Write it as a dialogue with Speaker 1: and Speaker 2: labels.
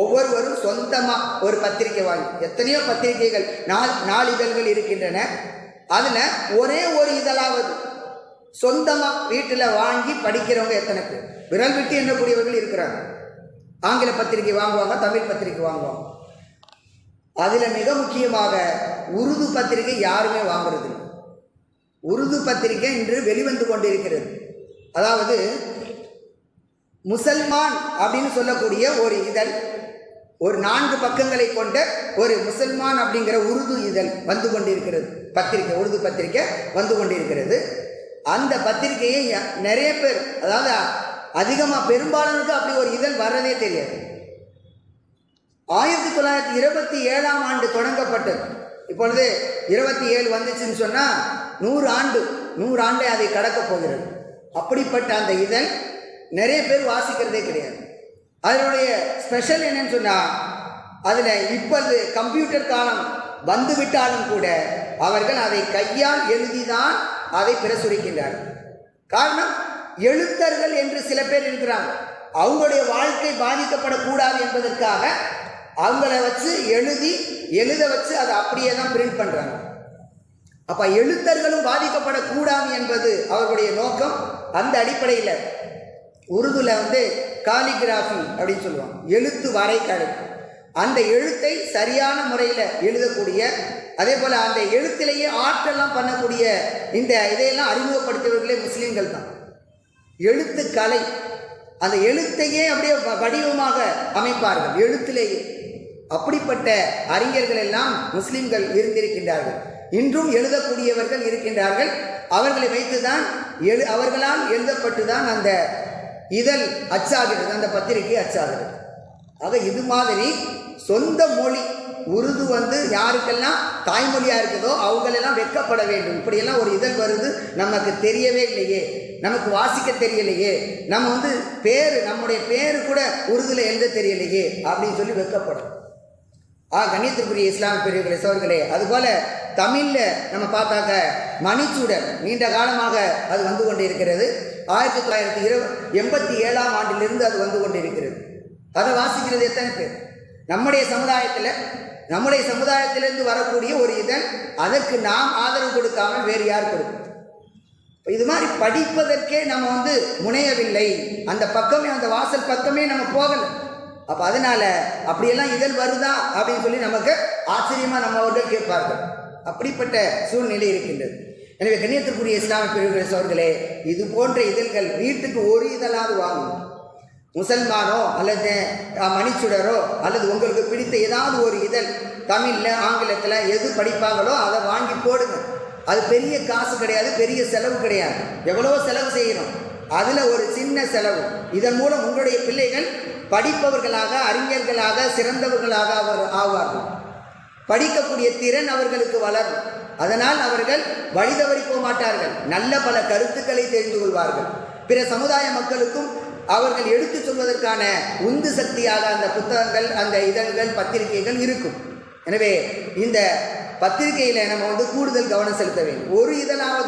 Speaker 1: ஒவ்வொருவரும் சொந்தமாக ஒரு பத்திரிக்கை வாங்கி எத்தனையோ பத்திரிகைகள் நாள் நாளிதழ்கள் இருக்கின்றன. அதில் ஒரே ஒரு இதழாவது சொந்தமாக வீட்டில் வாங்கி படிக்கிறவங்க எத்தனை பேர்? விரல் விட்டு எண்ணக்கூடியவர்கள் இருக்கிறாங்க. ஆங்கில பத்திரிக்கை வாங்குவாங்க தமிழ் பத்திரிக்கை வாங்குவாங்க. அதில் மிக முக்கியமாக உருது பத்திரிகை யாருமே வாங்குறது உருது பத்திரிகை இன்று வெளிவந்து கொண்டிருக்கிறது. அதாவது முசல்மான் அப்படின்னு சொல்லக்கூடிய ஒரு இதழ் ஒரு நான்கு பக்கங்களை கொண்ட ஒரு முசல்மான் அப்படிங்கிற உருது இதழ் வந்து கொண்டிருக்கிறது. பத்திரிக்கை உருது பத்திரிக்கை வந்து கொண்டிருக்கிறது. அந்த பத்திரிகையை நிறைய பேர் அதாவது அதிகமாக பெரும்பாலானுக்கு அப்படி ஒரு இதழ் வர்றதே தெரியாது. ஆயிரத்தி தொள்ளாயிரத்தி இருபத்தி ஏழாம் ஆண்டு தொடங்கப்பட்டது. இப்பொழுது இருபத்தி ஏழு வந்துச்சுன்னு சொன்னால் நூறு ஆண்டு நூறு ஆண்டை அதை கடக்கப் போகிறது. அப்படிப்பட்ட அந்த இதழ் நிறைய பேர் வாசிக்கிறதே கிடையாது. அதனுடைய ஸ்பெஷல் என்னன்னு சொன்னால் அதில் இப்பொழுது கம்ப்யூட்டர் காலம் வந்துவிட்டாலும் கூட அவர்கள் அதை கையால் எழுதி தான் அதை பிரசுரிக்கின்றார்கள் காரணம் எழுத்தர்கள் என்று சில பேர் இருக்கிறாங்க. அவங்களுடைய வாழ்க்கை பாதிக்கப்படக்கூடாது என்பதற்காக அவங்கள வச்சு எழுதி எழுத வச்சு அதை அப்படியே தான் பிரிண்ட் பண்ணுறாங்க அப்போ எழுத்தர்களும் பாதிக்கப்படக்கூடாது என்பது அவர்களுடைய நோக்கம். அந்த அடிப்படையில் உருதுல வந்து காலிகிராஃபி அப்படின்னு சொல்லுவாங்க. எழுத்து வரைகலை அந்த எழுத்தை சரியான முறையில் எழுதக்கூடிய அதே போல் அந்த எழுத்திலேயே ஆற்றெல்லாம் பண்ணக்கூடிய இந்த இதையெல்லாம் அறிமுகப்படுத்தியவர்களே முஸ்லீம்கள் தான். எழுத்துக்கலை அந்த எழுத்தையே அப்படியே வ- வடிவமாக அமைப்பார்கள். எழுத்திலேயே. அப்படிப்பட்ட அறிஞர்கள் எல்லாம் முஸ்லீம்கள் இருந்திருக்கின்றார்கள். இன்றும் எழுதக்கூடியவர்கள் இருக்கின்றார்கள். அவர்களை வைத்துதான் எழு அவர்களால் எழுதப்பட்டு தான் அந்த இதழ் அச்சாகிறது அந்த பத்திரிகை அச்சாகிறது. ஆக இது மாதிரி சொந்த மொழி உருது வந்து யாருக்கெல்லாம் தாய்மொழியாக இருக்குதோ அவங்களெல்லாம் வெட்கப்பட வேண்டும். இப்படியெல்லாம் ஒரு இதழ் வருது நமக்கு தெரியவே இல்லையே. நமக்கு வாசிக்க தெரியலையே. நம்ம வந்து பேர் நம்முடைய பேர் கூட உருதுல எழுத தெரியலையே அப்படின்னு சொல்லி வெக்கப்படும். ஆ கண்ணியத்திற்குரிய இஸ்லாம் பெரியவர்களே சோர்களே அதுபோல் தமிழில் நம்ம பார்த்தாக்க மணிச்சூடர் நீண்ட காலமாக அது வந்து கொண்டு இருக்கிறது ஆயிரத்தி தொள்ளாயிரத்தி இரு எண்பத்தி ஏழாம் ஆண்டிலிருந்து அது வந்து கொண்டு இருக்கிறது அதை வாசிக்கிறது எத்தனை பேர்? நம்முடைய சமுதாயத்தில் நம்முடைய சமுதாயத்திலிருந்து வரக்கூடிய ஒரு இதன் அதற்கு நாம் ஆதரவு கொடுக்காமல் வேறு யார் கொடுக்கும்? இது மாதிரி படிப்பதற்கே நம்ம வந்து முனையவில்லை. அந்த பக்கமே அந்த வாசல் பக்கமே நம்ம போகலை. அப்போ அதனால் அப்படியெல்லாம் இதழ் வருதா அப்படின்னு சொல்லி நமக்கு ஆச்சரியமாக நம்ம அவர்கள் கேட்பார்கள். அப்படிப்பட்ட சூழ்நிலை இருக்கின்றது. எனவே கண்ணியத்திற்குரிய இஸ்லாமிய பிரிவுகளை அவர்களே இது போன்ற இதழ்கள் வீட்டுக்கு ஒரு இதழாவது வாங்கும் முசல்மானோ அல்லது மணிச்சுடரோ அல்லது உங்களுக்கு பிடித்த ஏதாவது ஒரு இதழ் தமிழில் ஆங்கிலத்தில் எது படிப்பாங்களோ அதை வாங்கி போடுங்க. அது பெரிய காசு கிடையாது பெரிய செலவு கிடையாது. எவ்வளோ செலவு செய்யணும். அதில் ஒரு சின்ன செலவு. இதன் மூலம் உங்களுடைய பிள்ளைகள் படிப்பவர்களாக அறிஞர்களாக சிறந்தவர்களாக அவர் ஆவார்கள். படிக்கக்கூடிய திறன் அவர்களுக்கு வளரும். அதனால் அவர்கள் வழிதவறி போக மாட்டார்கள். நல்ல பல கருத்துக்களை தெரிந்து கொள்வார்கள். பிற சமுதாய மக்களுக்கும் அவர்கள் எடுத்துச் சொல்வதற்கான உந்து சக்தியாக அந்த புத்தகங்கள் அந்த இதழ்கள் பத்திரிகைகள் இருக்கும். எனவே இந்த பத்திரிகையில் நம்ம வந்து கூடுதல் கவனம் செலுத்த வேண்டும். ஒரு இதழாவது